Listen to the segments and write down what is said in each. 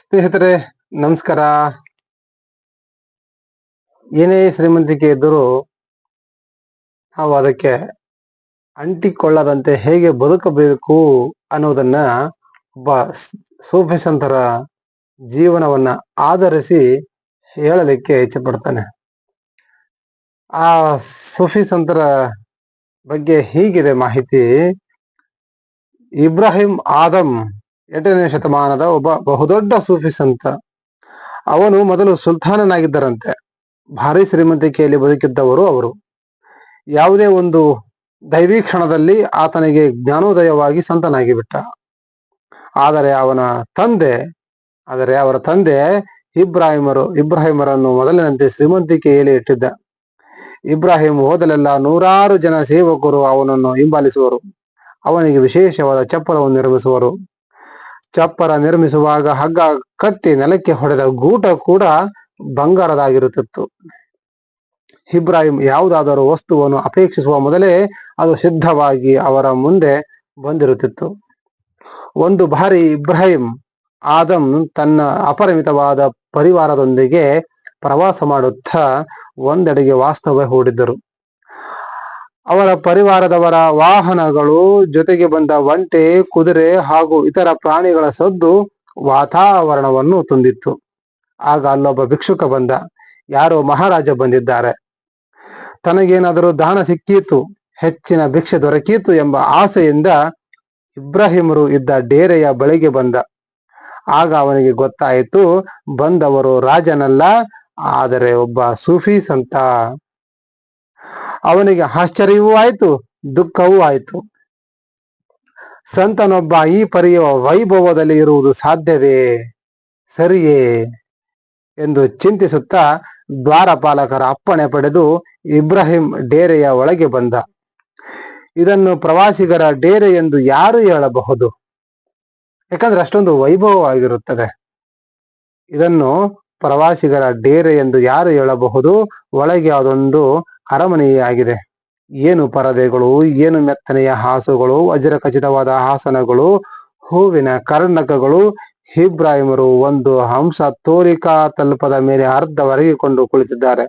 ಸ್ನೇಹಿತರೆ, ನಮಸ್ಕಾರ. ಏನೇ ಶ್ರೀಮಂತಿಕೆ ಇದ್ದರೂ ನಾವು ಅದಕ್ಕೆ ಅಂಟಿಕೊಳ್ಳದಂತೆ ಹೇಗೆ ಬದುಕಬೇಕು ಅನ್ನೋದನ್ನ ಒಬ್ಬ ಸೋಫಿಸಂತರ ಸೂಫಿ ಸಂತರ ಜೀವನವನ್ನ ಆಧರಿಸಿ ಹೇಳಲಿಕ್ಕೆ ಇಚ್ಛೆ ಪಡ್ತಾನೆ ಆ ಸೂಫಿ ಸಂತರ ಬಗ್ಗೆ ಹೀಗಿದೆ ಮಾಹಿತಿ. ಇಬ್ರಾಹಿಂ ಆದಮ್ ಎಂಟನೇ ಶತಮಾನದ ಒಬ್ಬ ಬಹುದೊಡ್ಡ ಸೂಫಿ ಸಂತ. ಅವನು ಮೊದಲು ಸುಲ್ತಾನನಾಗಿದ್ದರಂತೆ. ಭಾರಿ ಶ್ರೀಮಂತಿಕೆಯಲ್ಲಿ ಬದುಕಿದ್ದವರು ಅವರು. ಯಾವುದೇ ಒಂದು ದೈವಿ ಕ್ಷಣದಲ್ಲಿ ಆತನಿಗೆ ಜ್ಞಾನೋದಯವಾಗಿ ಸಂತನಾಗಿ ಬಿಟ್ಟ ಆದರೆ ಅವನ ತಂದೆ, ಆದರೆ ಅವರ ತಂದೆ ಇಬ್ರಾಹಿಮರು, ಇಬ್ರಾಹಿಮರನ್ನು ಮೊದಲಿನಂತೆ ಶ್ರೀಮಂತಿಕೆಯಲ್ಲಿ ಇಟ್ಟಿದ್ದ. ಇಬ್ರಾಹಿಂ ಹೋದಲೆಲ್ಲ ನೂರಾರು ಜನ ಸೇವಕರು ಅವನನ್ನು ಹಿಂಬಾಲಿಸುವರು. ಅವನಿಗೆ ವಿಶೇಷವಾದ ಚಪ್ಪಲವನ್ನು ನಿರ್ಮಿಸುವರು. ಚಪ್ಪರ ನಿರ್ಮಿಸುವಾಗ ಹಗ್ಗ ಕಟ್ಟಿ ನೆಲಕ್ಕೆ ಹೊಡೆದ ಗೂಟ ಕೂಡ ಬಂಗಾರದಾಗಿರುತ್ತಿತ್ತು. ಇಬ್ರಾಹಿಂ ಯಾವುದಾದರೂ ವಸ್ತುವನ್ನು ಅಪೇಕ್ಷಿಸುವ ಮೊದಲೇ ಅದು ಸಿದ್ಧವಾಗಿ ಅವರ ಮುಂದೆ ಬಂದಿರುತ್ತಿತ್ತು. ಒಂದು ಬಾರಿ ಇಬ್ರಾಹಿಂ ಆದಂ ತನ್ನ ಅಪರಿಮಿತವಾದ ಪರಿವಾರದೊಂದಿಗೆ ಪ್ರವಾಸ ಮಾಡುತ್ತಾ ಒಂದೆಡೆಗೆ ವಾಸ್ತವ್ಯ ಹೂಡಿದ್ದರು. ಅವರ ಪರಿವಾರದವರ ವಾಹನಗಳು ಜೊತೆಗೆ ಬಂದ ಒಂಟೆ, ಕುದುರೆ ಹಾಗೂ ಇತರ ಪ್ರಾಣಿಗಳ ಸದ್ದು ವಾತಾವರಣವನ್ನು ತುಂಬಿತ್ತು. ಆಗ ಅಲ್ಲೊಬ್ಬ ಭಿಕ್ಷುಕ ಬಂದ. ಯಾರೋ ಮಹಾರಾಜ ಬಂದಿದ್ದಾರೆ. ತನಗೇನಾದರೂ ದಾನ ಸಿಕ್ಕೀತು ಹೆಚ್ಚಿನ ಭಿಕ್ಷೆ ದೊರಕೀತು ಎಂಬ ಆಸೆಯಿಂದ ಇಬ್ರಾಹಿಮರು ಇದ್ದ ಡೇರೆಯ ಬಳಿಗೆ ಬಂದ. ಆಗ ಅವನಿಗೆ ಗೊತ್ತಾಯಿತು, ಬಂದವರು ರಾಜನಲ್ಲ, ಆದರೆ ಒಬ್ಬ ಸೂಫಿ ಸಂತ ಅವನಿಗೆ ಆಶ್ಚರ್ಯವೂ ಆಯಿತು, ದುಃಖವೂ ಆಯ್ತು. ಸಂತನೊಬ್ಬ ಈ ಪರಿಯ ವೈಭವದಲ್ಲಿ ಇರುವುದು ಸಾಧ್ಯವೇ? ಸರಿಯೇ? ಎಂದು ಚಿಂತಿಸುತ್ತಾ ದ್ವಾರಪಾಲಕರ ಅಪ್ಪಣೆ ಪಡೆದು ಇಬ್ರಾಹಿಂ ಡೇರೆಯ ಒಳಗೆ ಬಂದ. ಇದನ್ನು ಪ್ರವಾಸಿಗರ ಡೇರೆ ಎಂದು ಯಾರು ಹೇಳಬಹುದು? ಯಾಕಂದ್ರೆ ಅಷ್ಟೊಂದು ವೈಭವವಾಗಿರುತ್ತದೆ. ಇದನ್ನು ಪ್ರವಾಸಿಗರ ಡೇರೆ ಎಂದು ಯಾರು ಹೇಳಬಹುದು? ಒಳಗೆ ಅದೊಂದು ಅರಮನೆಯಾಗಿದೆ. ಏನು ಪರದೆಗಳು, ಏನು ಮೆತ್ತನೆಯ ಹಾಸುಗಳು ವಜ್ರ ಖಚಿತವಾದ ಹಾಸನಗಳು, ಹೂವಿನ ಕರ್ಣಕಗಳು, ಇಬ್ರಾಹಿಮರು ಒಂದು ಹಂಸ ತೋರಿಕಾ ತಲುಪದ ಮೇಲೆ ಅರ್ಧ ಹೊರಗಿಕೊಂಡು ಕುಳಿತಿದ್ದಾರೆ.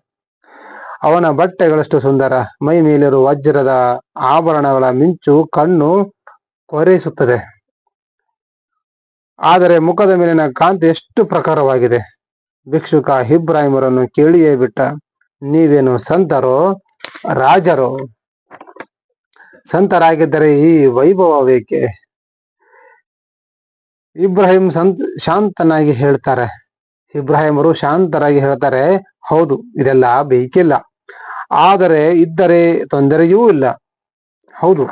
ಅವನ ಬಟ್ಟೆಗಳಷ್ಟು ಸುಂದರ, ಮೈ ಮೇಲಿರುವ ವಜ್ರದ ಆಭರಣಗಳ ಮಿಂಚು ಕಣ್ಣು ಕೊರೆಯಿಸುತ್ತದೆ ಆದರೆ ಮುಖದ ಮೇಲಿನ ಕಾಂತಿ ಎಷ್ಟು ಪ್ರಕಾರವಾಗಿದೆ ಭಿಕ್ಷುಕ ಇಬ್ರಾಹಿಮರನ್ನು ಕೇಳಿಯೇ ಬಿಟ್ಟ. ನೀವೇನು ಸಂತರೋ, ರಾಜರೋ? ಸಂತರಾಗಿದ್ದರೆ ಈ ವೈಭವ ಬೇಕೆ ಇಬ್ರಾಹಿಂ ಸಂತ, ಶಾಂತನಾಗಿ ಹೇಳ್ತಾರೆ. ಇಬ್ರಾಹಿಮರು ಶಾಂತರಾಗಿ ಹೇಳ್ತಾರೆ, ಹೌದು, ಇದೆಲ್ಲ ಬೇಕಿಲ್ಲ. ಆದರೆ ಇದ್ದರೆ ತೊಂದರೆಯೂ ಇಲ್ಲ. ಹೌದು.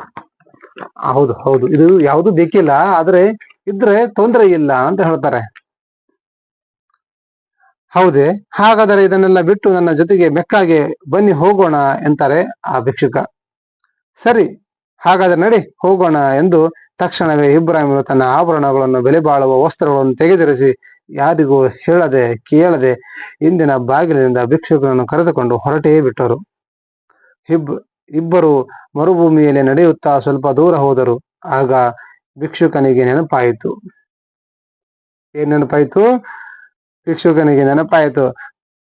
ಹೌದು ಹೌದು. ಇದು ಯಾವುದು ಬೇಕಿಲ್ಲ, ಆದ್ರೆ ಇದ್ರೆ ತೊಂದರೆ ಇಲ್ಲ ಅಂತ ಹೇಳ್ತಾರೆ. ಹೌದೇ, ಹಾಗಾದರೆ ಇದನ್ನೆಲ್ಲ ಬಿಟ್ಟು ನನ್ನ ಜೊತೆಗೆ ಮೆಕ್ಕಾಗೆ ಬನ್ನಿ ಹೋಗೋಣ ಎಂತಾರೆ ಆ ಭಿಕ್ಷುಕ. ಸರಿ, ಹಾಗಾದ್ರೆ ನಡಿ ಹೋಗೋಣ ಎಂದು ತಕ್ಷಣವೇ ಇಬ್ರಾಹಿಮನು ತನ್ನ ಆಭರಣಗಳನ್ನು ಬೆಲೆ ಬಾಳುವ ವಸ್ತ್ರಗಳನ್ನು ತೆಗೆದಿರಿಸಿ ಯಾರಿಗೂ ಹೇಳದೆ ಕೇಳದೆ ಇಂದಿನ ಬಾಗಿಲಿನಿಂದ ಭಿಕ್ಷುಕನನ್ನು ಕರೆದುಕೊಂಡು ಹೊರಟೇ ಬಿಟ್ಟರು. ಇಬ್ ಇಬ್ಬರು ಮರುಭೂಮಿಯಲ್ಲಿ ನಡೆಯುತ್ತಾ ಸ್ವಲ್ಪ ದೂರ ಹೋದರು. ಆಗ ಭಿಕ್ಷುಕನಿಗೆ ನೆನಪಾಯಿತು. ಏನ್ ನೆನಪಾಯಿತು? ಭಿಕ್ಷುಕನಿಗೆ ನೆನಪಾಯಿತು.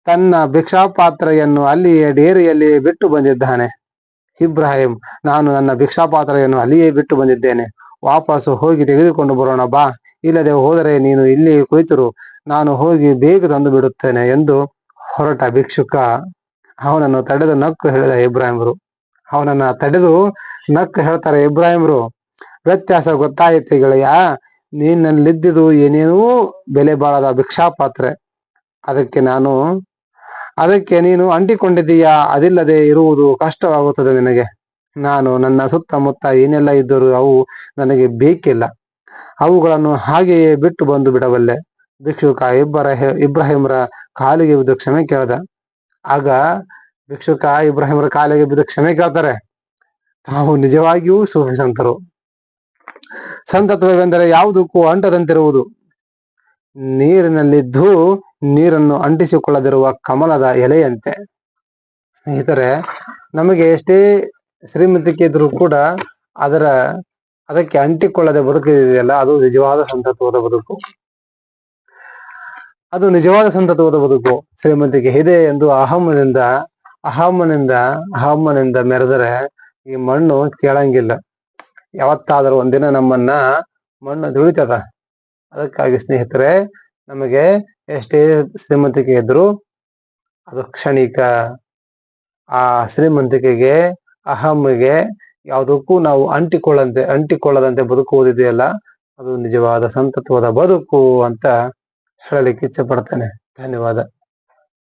ತನ್ನ ಭಿಕ್ಷಾಪಾತ್ರೆಯನ್ನು ಅಲ್ಲಿಯೇ ಡೇರಿಯಲ್ಲಿ ಬಿಟ್ಟು ಬಂದಿದ್ದಾನೆ. ಇಬ್ರಾಹಿಂ, ನಾನು ನನ್ನ ಭಿಕ್ಷಾಪಾತ್ರೆಯನ್ನು ಅಲ್ಲಿಯೇ ಬಿಟ್ಟು ಬಂದಿದ್ದೇನೆ. ವಾಪಸ್ಸು ಹೋಗಿ ತೆಗೆದುಕೊಂಡು ಬರೋಣ ಬಾ. ಇಲ್ಲದೆ ಹೋದರೆ ನೀನು ಇಲ್ಲಿ ಕುಳಿತರು. ನಾನು ಹೋಗಿ ಬೇಗ ತಂದು ಬಿಡುತ್ತೇನೆ ಎಂದು ಹೊರಟ ಭಿಕ್ಷುಕ ಅವನನ್ನು ತಡೆದು ನಕ್ಕು ಹೇಳಿದ ಇಬ್ರಾಹಿಂರು. ಅವನನ್ನ ತಡೆದು ನಕ್ಕು ಹೇಳ್ತಾರೆ ಇಬ್ರಾಹಿಂರು. ವ್ಯತ್ಯಾಸ ಗೊತ್ತಾಯಿತು ಗೆಳೆಯ. ನೀನಲ್ಲಿದ್ದುದು ಏನೇನೂ ಬೆಲೆ ಬಾಳದ ಭಿಕ್ಷಾ ಪಾತ್ರೆ ಅದಕ್ಕೆ ನಾನು, ಅದಕ್ಕೆ ನೀನು ಅಂಟಿಕೊಂಡಿದ್ದೀಯಾ? ಅದಿಲ್ಲದೆ ಇರುವುದು ಕಷ್ಟವಾಗುತ್ತದೆ ನಿನಗೆ. ನಾನು ನನ್ನ ಸುತ್ತಮುತ್ತ ಏನೆಲ್ಲ ಇದ್ದರೂ ಅವು ನನಗೆ ಬೇಕಿಲ್ಲ. ಅವುಗಳನ್ನು ಹಾಗೆಯೇ ಬಿಟ್ಟು ಬಂದು ಬಿಡಬಲ್ಲೆ. ಭಿಕ್ಷುಕ ಇಬ್ಬರ ಇಬ್ರಾಹಿಮರ ಕಾಲಿಗೆ ಬಿದ್ದು ಕ್ಷಮೆ ಕೇಳ್ದ. ಆಗ ಭಿಕ್ಷುಕ ಇಬ್ರಾಹಿಮರ ಕಾಲಿಗೆ ಬಿದ್ದು ಕ್ಷಮೆ ಕೇಳ್ತಾರೆ. ತಾವು ನಿಜವಾಗಿಯೂ ಸೂಫಿ ಸಂತರು. ಸಂತತ್ವವೆಂದರೆ ಯಾವುದಕ್ಕೂ ಅಂಟದಂತಿರುವುದು. ನೀರಿನಲ್ಲಿದ್ದು ನೀರನ್ನು ಅಂಟಿಸಿಕೊಳ್ಳದಿರುವ ಕಮಲದ ಎಲೆಯಂತೆ. ಸ್ನೇಹಿತರೆ, ನಮಗೆ ಎಷ್ಟೇ ಶ್ರೀಮಂತಿಕೆ ಇದ್ರೂ ಕೂಡ ಅದರ, ಅದಕ್ಕೆ ಅಂಟಿಕೊಳ್ಳದೆ ಬದುಕಿದೆಯಲ್ಲ, ಅದು ನಿಜವಾದ ಸಂತತ್ವದ ಬದುಕು. ಅದು ನಿಜವಾದ ಸಂತತ್ವದ ಬದುಕು. ಶ್ರೀಮಂತಿಕೆ ಇದೆ ಎಂದು ಅಹಮ್ಮನಿಂದ ಅಹಮ್ಮನಿಂದ ಅಹಮ್ಮನಿಂದ ಮೆರೆದರೆ ಈ ಮಣ್ಣು ಕೇಳಂಗಿಲ್ಲ. ಯಾವತ್ತಾದ್ರೂ ಒಂದಿನ ನಮ್ಮನ್ನ ಮಣ್ಣು ದುಡಿತದ. ಅದಕ್ಕಾಗಿ ಸ್ನೇಹಿತರೆ, ನಮಗೆ ಎಷ್ಟೇ ಶ್ರೀಮಂತಿಕೆ ಇದ್ರು ಅದು ಕ್ಷಣಿಕ. ಆ ಶ್ರೀಮಂತಿಕೆಗೆ ಅಹಮ್ಮಿಗೆ ಯಾವುದಕ್ಕೂ ನಾವು ಅಂಟಿಕೊಳ್ಳಂತೆ, ಅಂಟಿಕೊಳ್ಳದಂತೆ ಬದುಕುವುದಿದೆಯಲ್ಲ, ಅದು ನಿಜವಾದ ಸಂತತ್ವದ ಬದುಕು ಅಂತ ಹೇಳಲಿಕ್ಕೆ ಇಚ್ಛೆ ಪಡ್ತೇನೆ. ಧನ್ಯವಾದ.